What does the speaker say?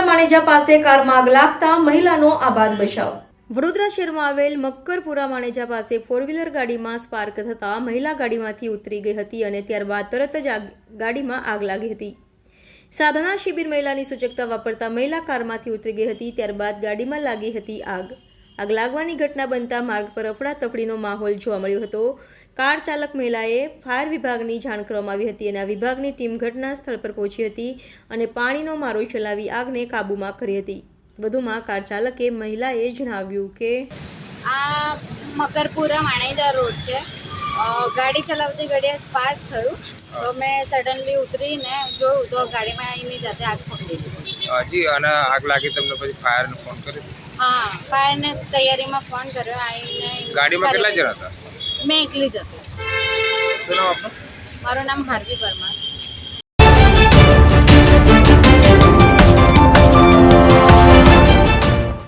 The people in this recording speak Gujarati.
માણેજા પાસે કારમાં આગ લાગતા મહિલાનો આબાદ બચાવ. વડોદરા શહેરમાં આવેલ મક્કરપુરા માણેજા પાસે ફોર ગાડીમાં સ્પાર્ક થતાં મહિલા ગાડીમાંથી ઉતરી ગઈ હતી અને ત્યારબાદ તરત જ ગાડીમાં આગ લાગી હતી. સાધના શિબિર મહિલાની સૂચકતા વાપરતા મહિલા કારમાંથી ઉતરી ગઈ હતી, ત્યારબાદ ગાડીમાં લાગી હતી આગ. આગ લાગવાની ઘટના બનતા માર્ગ પર અફડાતફડીનો માહોલ જોવા મળ્યો હતો. કાર ચાલક મહિલાએ ફાયર વિભાગની જાણ કરવામાં આવી હતી અને આ વિભાગની ટીમ ઘટના સ્થળ પર પહોંચી હતી અને પાણીનો મારો ચલાવી આગને કાબૂમાં કરી હતી. વધુમાં કાર ચાલકે મહિલાએ જણાવ્યું કે આ મકરપુરા માણેજા રોડ છે. ગાડી ચલાવતી ઘડીએ સ્પાર્ક થયું. તો મેં સડનલી ઉતરીને જોયું તો ગાડીમાં એની જાતે આગ પકડી હજી અને આગ લાગી તમને પછી ફાયરને ફોન કર્યો? હા ફાયરને તૈયારીમાં ફોન કર્યો આવીને ગાડીમાં કેટલા જણા હતા? મેં એકલી જ હતી. શું નામ આપનું? મારું નામ હાર્દિક પરમાર.